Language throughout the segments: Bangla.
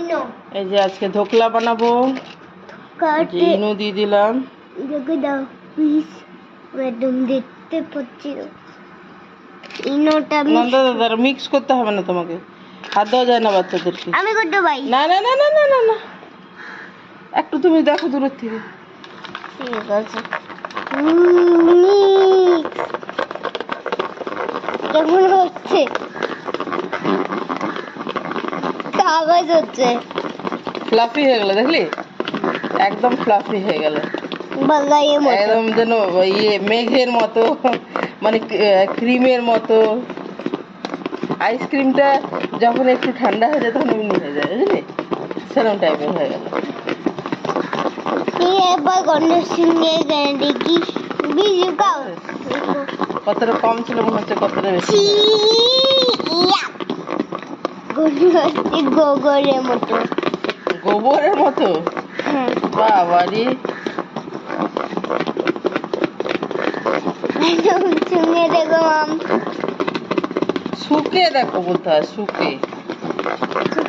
ইনো। এই যে আজকে ধোকলা বানাবো। ইনো দিয়ে দিলাম। দেখে দাও প্লিজ একদম দেখতে পাচ্ছি ইনোটা দাদা মিক্স করতে হবে না তোমাকে। হাত দেওয়া যায় না বাচ্চাদেরকে। আমি করতে পারি। না না না না না না না। একটু তুমি দেখো দূরের থেকে। ঠিক আছে। কেমন হচ্ছে? কাগজ হচ্ছে। ফ্লাফি হয়ে গেল দেখলি? একদম ফ্লাফি হয়ে গেল। একদম যেন ইয়ে মেঘের মতো মানে ক্রিমের মতো। আইসক্রিমটা যখন একটু ঠান্ডা হয়ে যায় তখন এমনি হয়ে যায় বুঝলি? সেরকম টাইপের হয়ে গেল। এবার গণেশ সিংহে দেখি। বিজু কতটা কম ছিল মনে হচ্ছে কতটা বেশি গোগরের মতো। গোবরের মতো? হ্যাঁ। বাবারি সঙ্গে দেখো মাম। শুকে দেখো বলতে হয় শুকে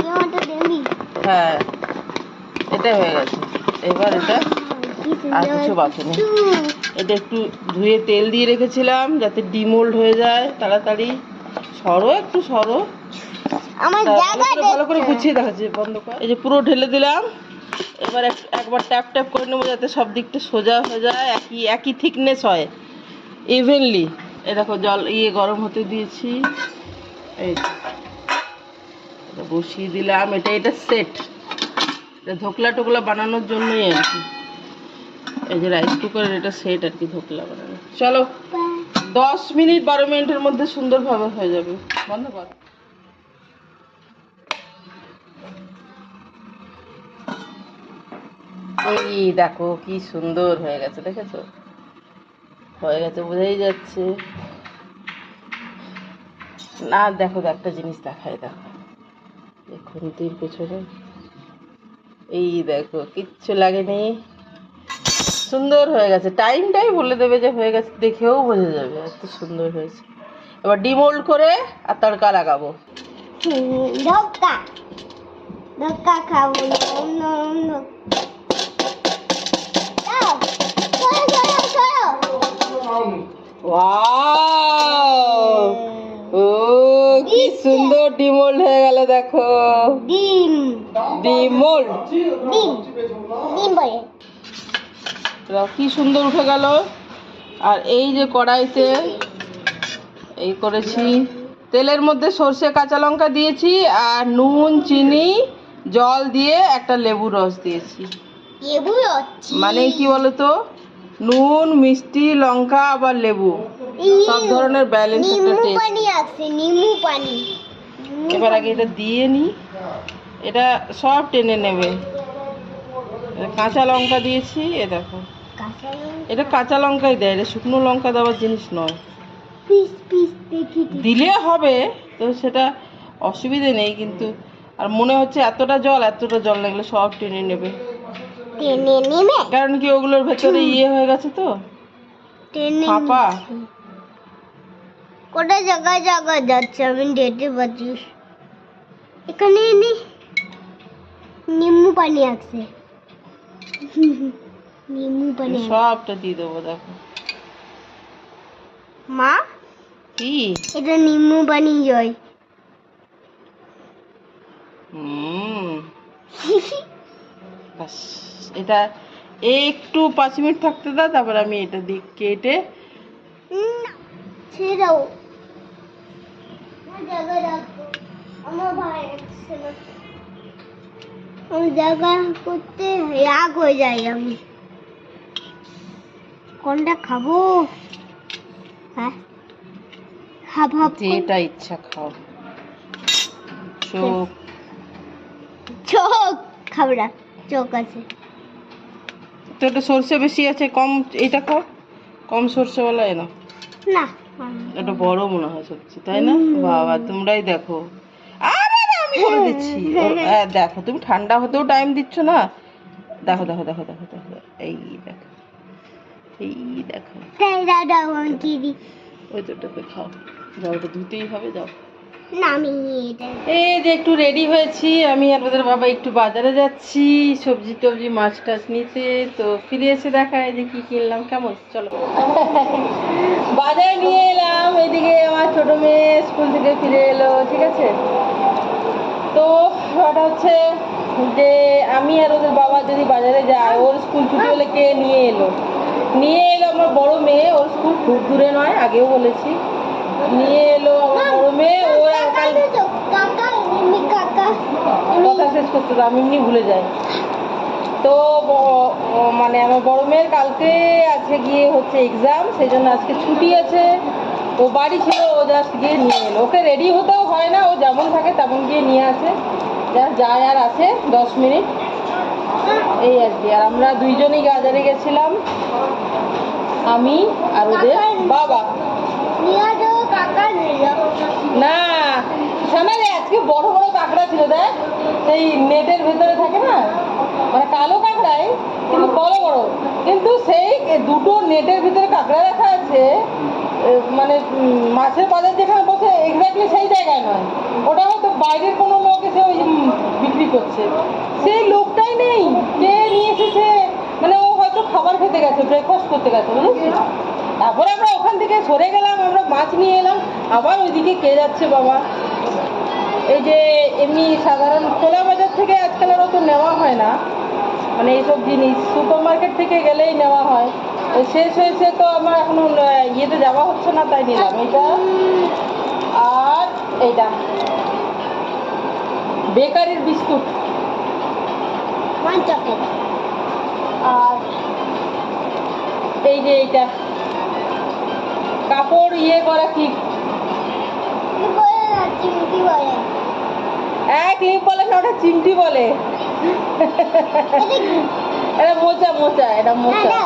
মতো দেখবি? হ্যাঁ এটা হয়ে গেছে। এবার এটা আর কিছু বাকি নেই। এটা একটু ধুয়ে তেল দিয়ে রেখেছিলাম যাতে ডিমোল্ড হয়ে যায়। তাড়াতাড়ি সরো একটু সরো। আমার জায়গা ভালো করে- ভালো করে দেখছ? গুছিয়ে দেখাচ্ছি বন্ধ কর। এই যে পুরো ঢেলে দিলাম। এবার এক- একবার ট্যাপ ট্যাপ করে নেব যাতে সব দিকটা সোজা হয়ে যায় একই একই থিকনেস হয়। ইভেনলি এই দেখো জল ইয়ে গরম হতে দিয়েছি। এই এটা বসিয়ে দিলাম। এটা এটা সেট এটা ধোকলা টোকলা বানানোর জন্যই আর কি। এই যে রাইস কুকারের এটা সেট আর কি ধোকলা বানানো। চলো দশ মিনিট বারো মিনিটের মধ্যে সুন্দরভাবে হয়ে যাবে। বন্ধ এই দেখো কি সুন্দর হয়ে গেছে, দেখেছ? হয়ে গেছে বোঝাই যাচ্ছে। না, দেখো একটা জিনিস দেখায় দেখো। খুন্তির পেছনে। এই দেখো, কিচ্ছু লাগেনি। সুন্দর হয়ে গেছে। টাইমটাই বলে দেবে যে হয়ে গেছে, দেখেও বোঝা যাবে, এত সুন্দর হয়েছে। এবার ডিমোল্ড করে আর তড়কা লাগাবো। ধক্কা ধক্কা খাব ও কি সুন্দর ডিমোল্ড হয়ে গেল দেখো। ডিম। ডিমোল্ড। ডিম। ডিম বলে। কি সুন্দর উঠে গেল। আর এই যে কড়াইতে এই করেছি। তেলের মধ্যে সর্ষে কাঁচা লঙ্কা দিয়েছি আর নুন চিনি জল দিয়ে একটা লেবু রস দিয়েছি। মানে কি বলতো? নুন মিষ্টি লঙ্কা আবার লেবু। সব ধরনের ব্যালেন্স একটা টেস্ট পানি আছে নিম্বু পানি। এবার আগে এটা দিয়ে নি। এটা সব টেনে নেবে। কাঁচা লঙ্কা দিয়েছি এ দেখো। এটা কাঁচা লঙ্কাই দেয় এটা শুকনো লঙ্কা দেওয়ার জিনিস নয়। দিলে হবে তো সেটা অসুবিধে নেই কিন্তু আর মনে হচ্ছে এতটা জল এতটা জল লাগলে সব টেনে নেবে। টেনে নেবে কারণ কি ওগুলোর ভেতরে ইয়ে হয়ে গেছে তো? টেনে ফাঁপা। কোটা জায়গায় জায়গায় যাচ্ছে আমি দেখতে পাচ্ছি এখানে নি নিম্বু পানি আছে নিম্বু পানি। সবটা দিয়ে দেবো দেখো। মা? কি? এটা নিম্বু পানি জয়। হুম। ব্যাস এটা একটু পাঁচ মিনিট থাকতে দাও তারপর আমি এটা দিয়ে কেটে জায়গা করতে রাগ হয়ে যাই আমি। কোনটা খাব? হ্যাঁ? যেটা ইচ্ছা খাও। চোখ। চোখ! খাব না। চোখ আছে। তো এটা সর্ষে বেশি আছে কম এটা খাও কম সর্ষেওয়ালা এনো। না। এটা বড় মনে হয় সত্যি তাই না? বাবা তোমরাই দেখো। আরে না, আমি করে দিচ্ছি। হ্যাঁ, দেখো তুমি ঠান্ডা হতেও টাইম দিচ্ছ না। দেখো দেখো দেখো দেখো দেখো। এই দেখো এই দেখো। কি ওই তোটাতে খাও। যাও ওটা ধুতেই হবে যাও। না এই যে একটু রেডি হয়েছি। আমি আর বাবা একটু বাজারে যাচ্ছি, সবজি টবজি, মাছ টাছ নিতে। তো ফিরে এসে দেখায় যে কি কিনলাম। কেমন? চলো। বাজারে নিয়ে এলাম। এদিকে আমার ছোট মেয়ে স্কুল থেকে ফিরে এলো, ঠিক আছে? তো ওটা হচ্ছে যে আমি আর ওদের বাবা যদি বাজারে যায় ওর স্কুল ছুটি হলে কে নিয়ে এলো? নিয়ে এলো আমার বড় মেয়ে। ওর স্কুল খুব দূরে নয়, আগেও বলেছি। নিয়ে এলো আমার বড় মেয়ে ও কাল কথা শেষ করতে তো আমি এমনি ভুলে যাই। তো মানে আমার বড় মেয়ের কালকে আছে গিয়ে হচ্ছে এক্সাম সেই জন্য আজকে ছুটি আছে। ও বাড়ি ছিল ও জাস্ট গিয়ে নিয়ে এলো। ওকে রেডি হতেও হয় না ও যেমন থাকে তেমন গিয়ে নিয়ে আসে। জাস্ট যায় আর আসে দশ মিনিট। এই আর কি আর আমরা দুইজনই গাজারে গেছিলাম। আমি আর ওদের বাবা। না শোনালে আজকে বড় বড় কাঁকড়া ছিল, দেখ। সেই নেটের ভেতরে থাকে না? মানে কালো কাঁকড়াই কিন্তু বড় বড়। কিন্তু সেই দুটো নেটের ভিতরে কাঁকড়া রাখা আছে মানে মাছের বাজার যেখানে বসে এক্স্যাক্টলি সেই জায়গায় নয়। ওটা হয়তো বাইরের কোনো লোক এসে ওই বিক্রি করছে। সেই লোকটাই নেই, কে নিয়ে এসেছে? মানে ও হয়তো খাবার খেতে গেছে ব্রেকফাস্ট করতে গেছে, বুঝেছিস? তারপরে আমরা ওখান থেকে সরে গেলাম আমরা মাছ নিয়ে এলাম। আবার ওইদিকে কে যাচ্ছে বাবা? এই যে এমনি সাধারণ খোলা বাজার থেকে আজকাল আর অত নেওয়া হয় না। মানে এইসব জিনিস সুপার মার্কেট থেকে গেলেই নেওয়া হয়। শেষ হয়েছে তো আমার এখনও ইয়েতে যাওয়া হচ্ছে না তাই নিলাম এটা আর এইটা। বেকারির বিস্কুট। আর এই যে এইটা। কাপড় ইয়ে করা কি? কি বলে না, ওটা চিমটি বলে। এটা মোচা মোচা, এটা মোচা।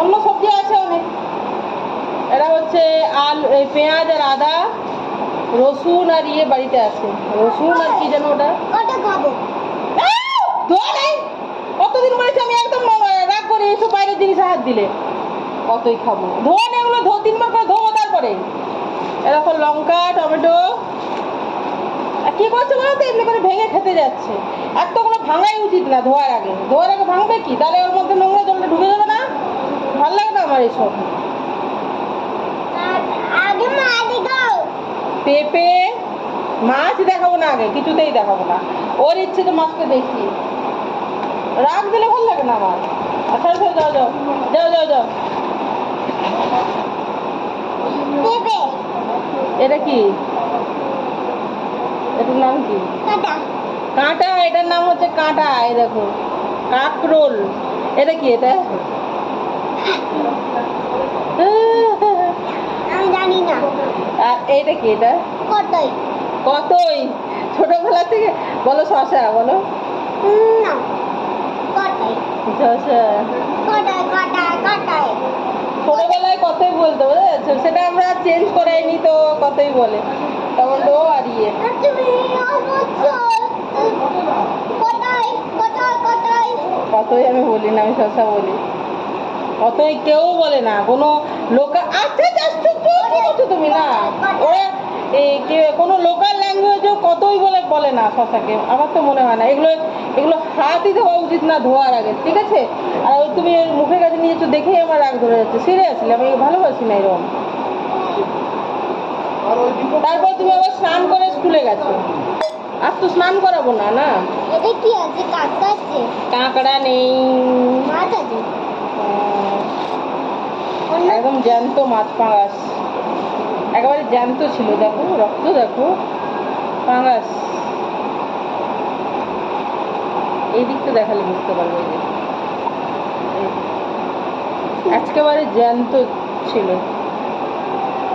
অন্য আছে অনেক। এটা হচ্ছে পেঁয়াজ আর আদা। রসুন আর ইয়ে বাড়িতে আছে। রসুন আর কি যেন ওটা? ওটা খাব। ধোয়া নেই? কতদিন বলেছি আমি একদম রাগ করে এইসব বাইরের জিনিস হাত দিলে। কতই খাব। ধোয়া নেই ওগুলো ধো তিনবার করে ধোবো তারপরে। এরকম লঙ্কা টমেটো। আর কি করছে বলো তো? এমনি করে ভেঙে খেতে যাচ্ছে। আর তো ওগুলো ভাঙাই উচিত না ধোয়ার আগে। ধোয়ার আগে ভাঙবে কি? তাহলে ওর মধ্যে নোংরা জলটা ঢুকে যাবে না? ভালো লাগে না আমার এসব আর আগে মারি দাও পেঁপে মাছ দেখাবো না আগে কিছুতেই দেখাবো না। ওর ইচ্ছে তো মাছকে দেখি। রাগ দিলে ভালো লাগে না আমার। আচ্ছা আচ্ছা যাও যাও যাও যাও যাও। এটা কি? এটার নাম কি? কাঁটা এটার নাম হচ্ছে কাঁটা এই দেখো। কাকরোল। এটা কি এটা আমি জানি না আর এইটা কি এটা? কতই? কতই? ছোটবেলা থেকে? বলো শশা বলো। না। কতই? শশা। কটাই কটাই কটাই ছোটবেলায় কতই বলতো বুঝেছ? সেটা আমরা চেঞ্জ করাইনি তো কতই বলে। তখন তো আর ইয়ে। কতই আমি বলি না আমি শশা বলি। কতই কেউ বলে না কোনো লোকাল আচ্ছা আচ্ছা, আশ্চর্য কি করছ তুমি না ওরা এই কোনো লোকাল ল্যাঙ্গুয়েজও কতই বলে বলে না শশাকে আমার তো মনে হয় না। এগুলো এগুলো হাতই দেওয়া উচিত না ধোয়ার আগে ঠিক আছে? আর তুমি মুখের কাছে নিয়েছো দেখেই আমার রাগ ধরে যাচ্ছে। সিরিয়াসলি আমি ভালোবাসি না এরকম। তারপর তুমি আবার স্নান করে স্কুলে গেছো। আর তো স্নান করাবো না না? এটা কি আছে? কাটা আছে? কাঁকড়া নেই। মাছ আছে? একদম জ্যান্ত মাছ পাঙাশ একেবারে জ্যান্ত ছিল দেখো রক্ত দেখো পাঙাশ এই দিকটা দেখালে বুঝতে পারবে। একেবারে জ্যান্ত ছিল।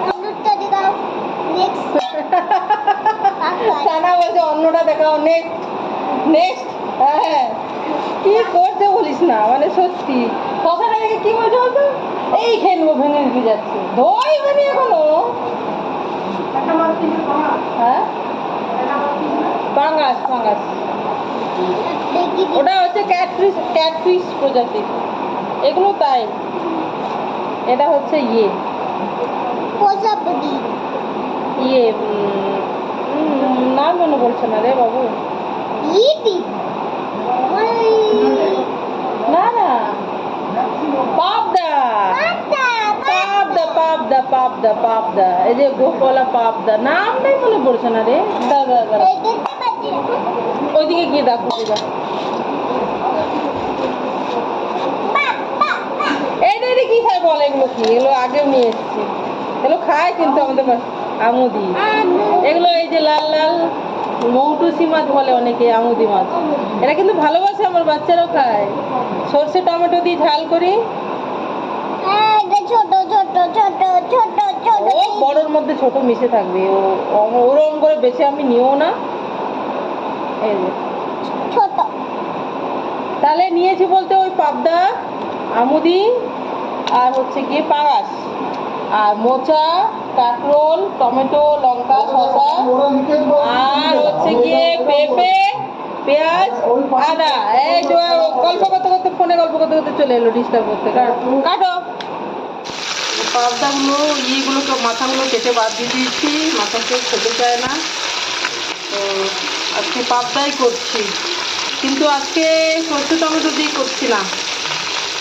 অন্যটা দেখাও নেক্সট সানা বলছে অন্যটা দেখাও নেক্সট নেক্সট হ্যাঁ কি করতে বলিস না মানে সত্যি। কথাটা দেখে কি বলছে বলতো? ভেঙে যাচ্ছে। ধোয়াই মানে এখনও হ্যাঁ? পাঙ্গাস পাঙ্গাস ওটা হচ্ছে ক্যাটফিশ ক্যাটফিশ প্রজাতি। এগুলো তাই। এটা হচ্ছে ইয়ে। প্রজাপতি। ইয়ে নাম মনে পড়ছে না রে বাবু ওই না না পাবদা পাতা পাবদা পাবদা পাবদা। এই যে গোপলা পাবদা। নামটাই মনে পড়ছে না রে। ওইদিকে গিয়ে দেখো দিবা এই রে রে কি খায় বল এগুলো কি? এগুলো আগেও নিয়ে এসেছি। এগুলো খায় কিন্তু আমাদের আমুদি। এগুলো এই যে লাল লাল মৌটুসি মাছ বলে অনেকে আমুদি মাছ। এটা কিন্তু ভালোবাসে আমার বাচ্চারাও খায়। সর্ষে টমেটো দিয়ে ঝাল করি। ছোট ছোট ছোট ছোট ছোট। ও বড়োর মধ্যে ছোট মিশে থাকবে। ও ওরকম করে বেছে আমি নিও না। এই ছোট। তাহলে নিয়েছি বলতে ওই পাবদা আমুদি আর হচ্ছে গিয়ে পাঙাশ। আর মোচা কাঁকরোল টমেটো লঙ্কা শসা আর হচ্ছে গিয়ে পেঁপে পেঁয়াজ আদা। এই গল্প করতে করতে ফোনে গল্প করতে করতে চলে এলো ডিস্টার্ব করতে। কাট- পাবদাগুলো ইয়েগুলো সব মাথাগুলো কেটে বাদ দিয়ে দিয়েছি, মাথা কেউ খেতে চায় না। তো আজকে পাবদাই করছি। কিন্তু আজকে সর্ষে টমেটো দিয়ে করছি না।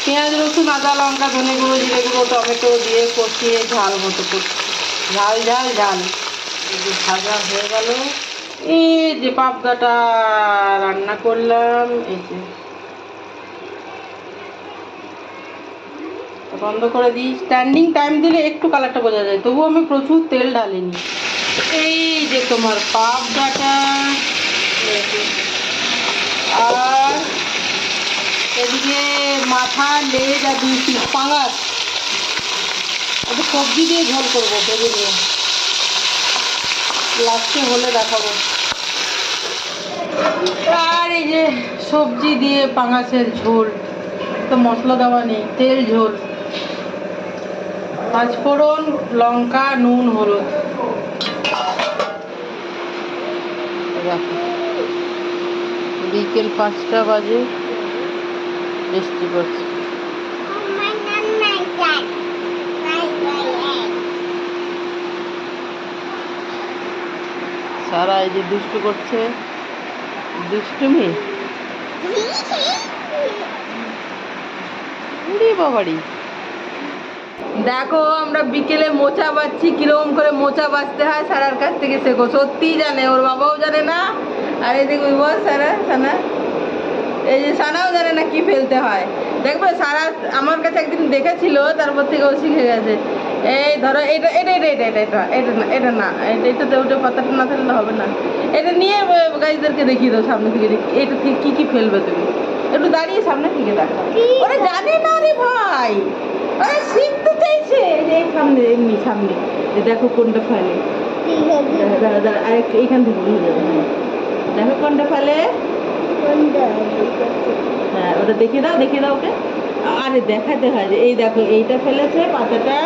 পেঁয়াজ, রসুন, আদা, লঙ্কা, ধনে গুঁড়ো, জিরে গুঁড়ো, টমেটো দিয়ে কষিয়ে ঝাল মতো করছি। ঝাল ঝাল ঝাল। ভাজা হয়ে গেল। এই যে পাবদাটা রান্না করলাম, এই যে বন্ধ করে দিই। স্ট্যান্ডিং টাইম দিলে একটু কালারটা বোঝা যায়, তবুও আমি প্রচুর তেল ঢালিনি। এই যে তোমার যে। আর এদিকে মাথা, লেজ আর দুই পিস পাঙাশ একটু সবজি দিয়ে ঝোল করব ভেবে লাস্টে হলে দেখাবো। আর এই যে সবজি দিয়ে পাঙাশের ঝোল, তো মশলা দেওয়া নেই, তেল ঝোল। পাঁচফোড়ন লঙ্কা নুন হলুদ। বিকেল পাঁচটা বাজে। বৃষ্টি পড়ছে সারা এই যে দুষ্টু করছে। দুষ্টুমি? উড়ি বাবাড়ি দেখো আমরা বিকেলে মোচা বাচ্ছি কীরকম করে মোচা বাঁচতে হয় সারার কাছ থেকে শেখো। সত্যিই জানে ওর বাবাও জানে না আর এই দেখো বল সারা সানা? এই যে সানাও জানে না কি ফেলতে হয়। দেখবে সারা আমার কাছে একদিন দেখেছিল তারপর থেকে ও শিখে গেছে। এই ধরো এটা এটা এটা এটা এটা এটা এটা না এটা না এটা এটাতে ওটা পাতাটা না ফেললে হবে না। এটা নিয়ে গাইজদেরকে দেখিয়ে দাও সামনে থেকে দেখি এটা থেকে কী কী ফেলবে তুমি। একটু দাঁড়িয়ে সামনে থেকে দেখো? ওরা জানে না রে ভাই। ওরা শিখতে চাইছে। এই যে সামনে এমনি সামনে। দেখো কোনটা ফেলে। দাঁড়া দাঁড়া দাঁড়া এইখান থেকে যাবে হ্যাঁ। দেখো কোনটা ফেলে। হ্যাঁ ওটা দেখিয়ে দাও দেখিয়ে দাও ওকে। আরে দেখাতে হয় যে এই দেখো এইটা ফেলেছে পাতাটা।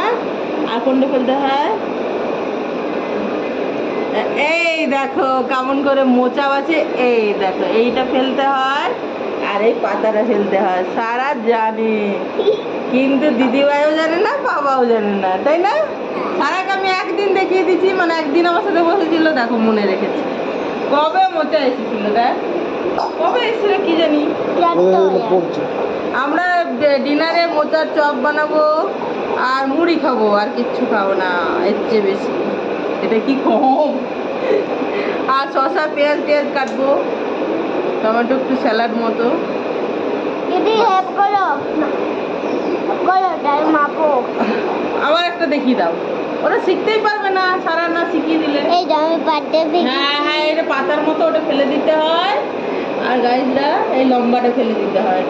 আর কোনটা ফেলতে হয়? এই দেখো কেমন করে মোচা আছে। এই দেখো এইটা ফেলতে হয়। আর এই পাতাটা ফেলতে হয়। সারা জানে। কিন্তু দিদিভাইও জানে না, বাবাও জানে না, তাই না? সারাকে আমি একদিন দেখিয়ে দিচ্ছি মানে একদিন আমার সাথে বসেছিল, দেখো, মনে রেখেছি। কবে মোচা এসেছিল, দেখ। কবে এসেছিল কি জানি? আমরা ডিনারে মোচার চপ বানাবো, আর মুড়ি খাব, আর কিচ্ছু খাব না, এর চেয়ে বেশি। এটা কি কম? আর শসা, পেঁয়াজ, টেয়াজ কাটবো। টমেটো একটু স্যালাড মতো। দিদি হেল্প করো। মাপো আবার একটা দেখিয়ে দাও। ওরা শিখতেই পারবে না সারা না শিখিয়ে দিলে। এই আমি পাতে হ্যাঁ হ্যাঁ এটা পাতার মতো ওটা ফেলে দিতে হয়। আর গাইজরা এই লম্বাটা ফেলে দিতে হয়।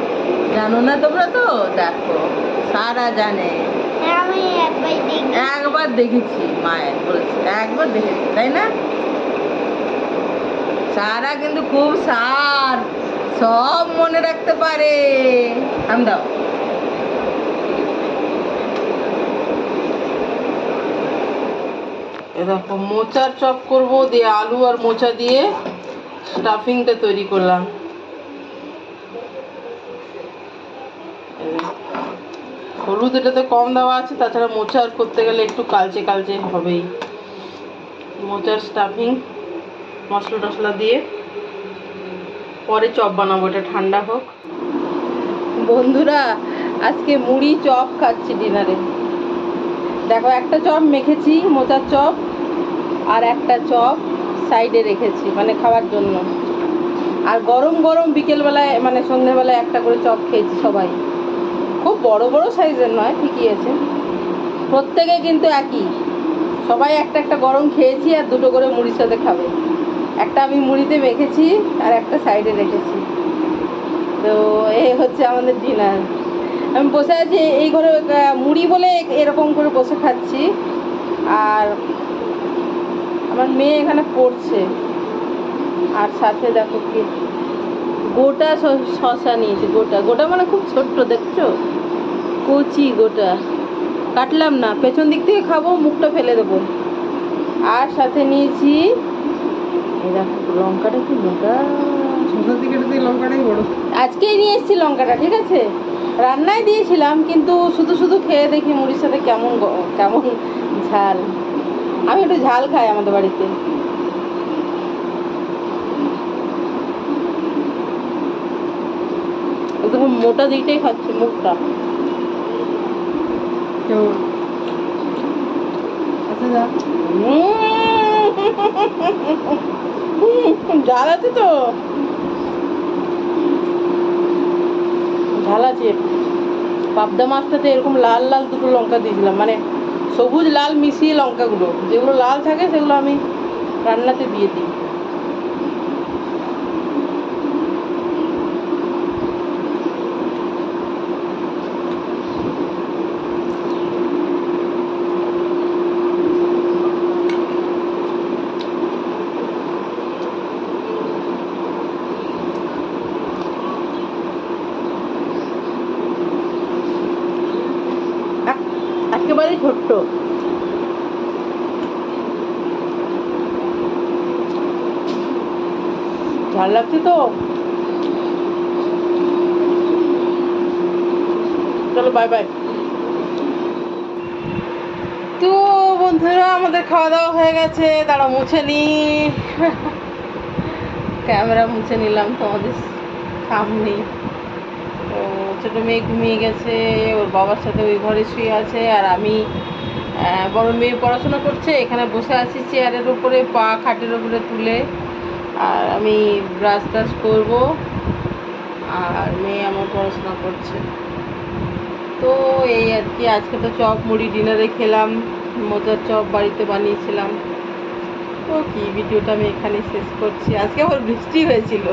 জানো না তোমরা তো? দেখো সারা জানে। আমি একবার দেখেছি মায়ের বলছে। একবার দেখেছি তাই না? সারা কিন্তু খুব সার। সব মনে রাখতে পারে। আমরা দাও। দেখো মোচার চপ করব, দিয়ে আলু আর মোচা দিয়ে স্টাফিংটা তৈরি করলাম। হলুদ এটাতে কম দেওয়া আছে, তাছাড়া মোচার করতে গেলে একটু কালচে কালচে হবেই। মোচার স্টাফিং মশলা টশলা দিয়ে পরে চপ বানাবো, এটা ঠান্ডা হোক। বন্ধুরা, আজকে মুড়ি চপ খাচ্ছি ডিনারে দেখো, একটা চপ মেখেছি, মোচার চপ, আর একটা চপ সাইডে রেখেছি মানে খাওয়ার জন্য। আর গরম গরম বিকেলবেলায় মানে সন্ধ্যেবেলায় একটা করে চপ খেয়েছি সবাই। খুব বড় বড় সাইজের নয়, ঠিকই আছে। প্রত্যেকে কিন্তু একই। সবাই একটা একটা গরম খেয়েছি আর দুটো করে মুড়ির সাথে খাবে। একটা আমি মুড়িতে মেখেছি আর একটা সাইডে রেখেছি। তো এই হচ্ছে আমাদের ডিনার আমি বসে আছি, এই ঘরে মুড়ি বলে এরকম করে বসে খাচ্ছি। আর আমার মেয়ে এখানে পড়ছে। আর সাথে দেখো কি, গোটা শশা নিয়েছি, গোটা। গোটা মানে খুব ছোট্ট, দেখছ? কচি গোটা। কাটলাম না, পেছন দিক থেকে খাব, মুখটা ফেলে দেবো। আর সাথে নিয়েছি লঙ্কাটা কি মোটা? আজকেই নিয়ে এসেছি লঙ্কাটা ঠিক আছে? রান্নায় দিয়েছিলাম কিন্তু শুধু শুধু খেয়ে দেখি মুড়ির সাথে কেমন কেমন ঝাল। আমি একটু ঝাল খাই আমাদের বাড়িতে। মোটা দিকটাই খাচ্ছি মুখটা। আচ্ছা ঝাল আছে তো। ঝাল আছে পাবদা মাছটাতে এরকম লাল লাল দুটো লঙ্কা দিয়েছিলাম। মানে সবুজ, লাল মিশিয়ে লঙ্কাগুলো। যেগুলো লাল থাকে, সেগুলো আমি রান্নাতে দিয়ে দিই এক- একেবারে ছোট্ট। ঝাল লাগছে তো? চলো বাই বাই তো বন্ধুরা, আমাদের খাওয়া দাওয়া হয়ে গেছে। দাঁড়া মুছে নি। ক্যামেরা মুছে নিলাম তোমাদের সামনে। ছোটো মেয়ে ঘুমিয়ে গেছে, ওর বাবার সাথে ওই ঘরে শুয়ে আছে, আর আমি বড় মেয়ে পড়াশোনা করছে, এখানে বসে আছি চেয়ারের উপরে, পা খাটের উপরে তুলে, আর আমি ব্রাশ টাশ করব, আর মেয়ে আমার পড়াশোনা করছে। তো এই আর কি, আজকে তো চপ মুড়ি ডিনারে খেলাম, মজার চপ বাড়িতে বানিয়েছিলাম। তো কি, ভিডিওটা আমি এখানে শেষ করছি। আজকে আবার বৃষ্টি হয়েছিল।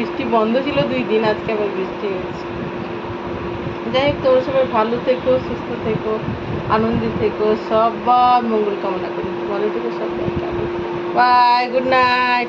বৃষ্টি বন্ধ ছিল দুই দিন আজকে আবার বৃষ্টি হয়েছে। যাই হোক, তোমরা সবাই ভালো থেকো, সুস্থ থেকো, আনন্দে থেকো, সবার মঙ্গল কামনা করি। ভালো থেকো সবাই বাই গুড নাইট